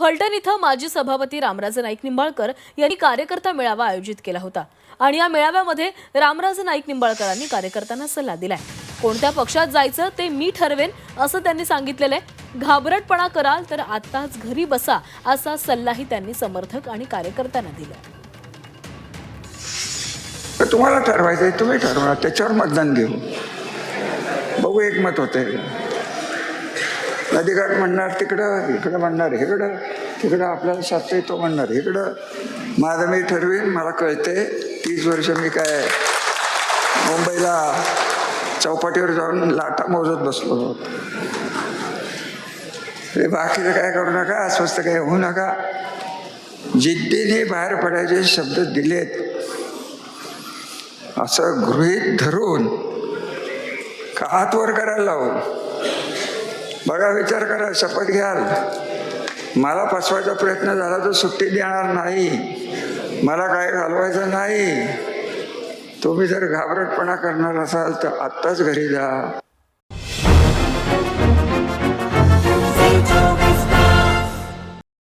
फलटण इथं माजी सभापती रामराजे नाईक निंबाळकर यांनी कार्यकर्ता मेळावा आयोजित केला होता. आणि या मेळाव्यामध्ये रामराजे नाईक निंबाळकरांनी कार्यकर्त्यांना सल्ला दिलाय. कोणत्या पक्षात जायचं ते मी ठरवेन असं त्यांनी सांगितलेलं आहे. घाबरटपणा कराल तर आताच घरी बसा असा सल्लाही त्यांनी समर्थक आणि कार्यकर्त्यांना दिला. तुम्हाला ठरवायचं आहे तुम्ही ठरवा त्याच्यावर मतदान घेऊ. बघू एक मत होते नदीकाठ म्हणणार तिकडं इकडं म्हणणार इकडं तिकडं आपल्याला साधता तो म्हणणार इकडं माझं मी ठरवीन मला कळते तीस वर्ष मी काय मुंबईला चौपाटीवर जाऊन लाटा मोजत बसलो. होतो हे बाकीचं काय करू नका अस्वस्थ काय होऊ नका. जिद्दीने बाहेर पडायचे शब्द दिलेत. असं गृहीत धरून का हात वर करायला लावून बघा विचार करा शपथ घ्याल. मला फसवायचा प्रयत्न झाला तर सुट्टी देणार नाही. मला काय घालवायचं नाही. तुम्ही जर घाबरटपणा करणार असाल तर आत्ताच घरी जा.